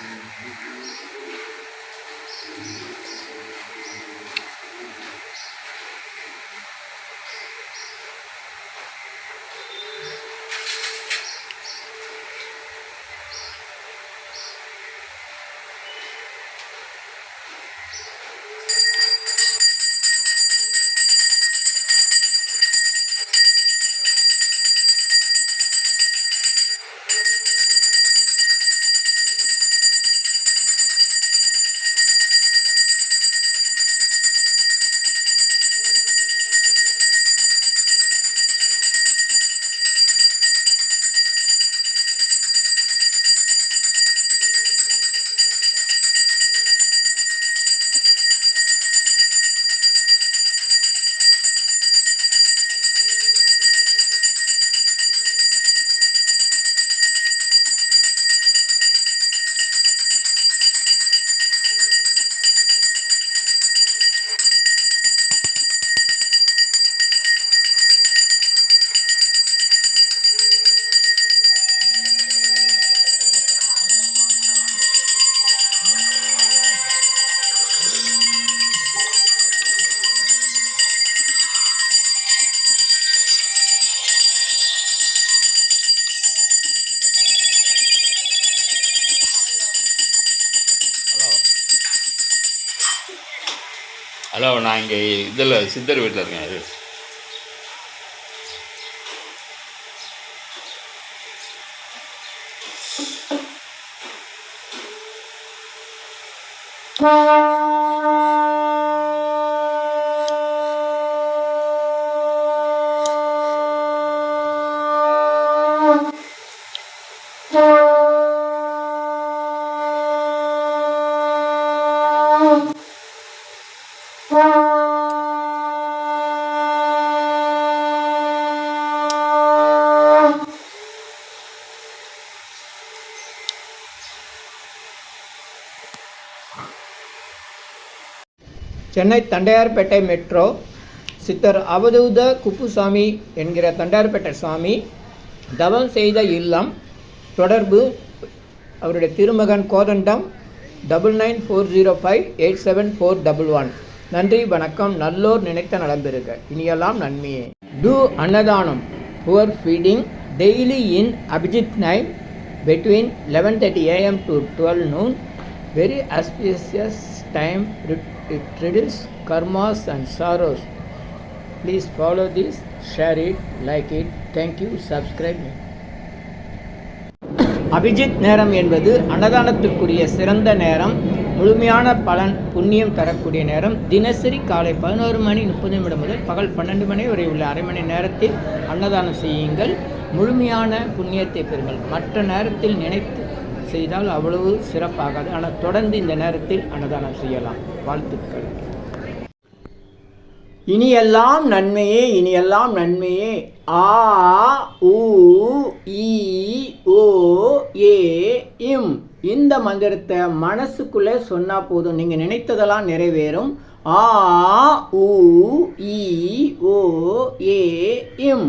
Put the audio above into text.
Thank you. Hello நான் இங்கே இதில் சித்தர் வீட்டில் இருக்கேன் இது. சென்னை தண்டையார்பேட்டை மெட்ரோ சித்தர் அவதூத குப்புசாமி என்கிற தண்டையார்பேட்டை சாமி தவம் செய்த இல்லம் தொடர்பு அவருடைய திருமகன் Kothandam double nine four zero five eight seven four double one. நன்றி வணக்கம். நல்லோர் நினைத்த நடந்திருக்க இனியெல்லாம் நன்மையே. டூ அன்னதானம். Poor feeding. Daily in Abhijit nine. between 11:30 a.m. to 12 noon. Very auspicious time. It reduces karmas and sorrows. Please follow this, share it, like it. Thank you. Subscribe me. Abhijit நேரம் என்பது அன்னதானத்திற்குரிய சிறந்த நேரம் முழுமையான பலன் புண்ணியம் தரக்கூடிய நேரம் தினசரி காலை பதினோரு மணி முப்பது நிமிடம் முதல் பகல் பன்னெண்டு மணி வரை உள்ள அரை மணி நேரத்தில் அன்னதானம் செய்யுங்கள் முழுமையான புண்ணியத்தை பெறுங்கள் மற்ற நேரத்தில் நினைத்து செய்தால் அவ்வளவு சிறப்பாகாது. ஆனால் தொடர்ந்து இந்த நேரத்தில் அன்னதானம் செய்யலாம். வாழ்த்துக்கள். இனியெல்லாம் நன்மையே இனியெல்லாம் நன்மையே. ஆ உ ஓ ஏ இம். இந்த மந்திரத்தை மனசுக்குள்ளே சொன்னால் போதும். நீங்கள் நினைத்ததெல்லாம் நிறைவேறும். ஆ உ ஈ ஓ ஏ இம்.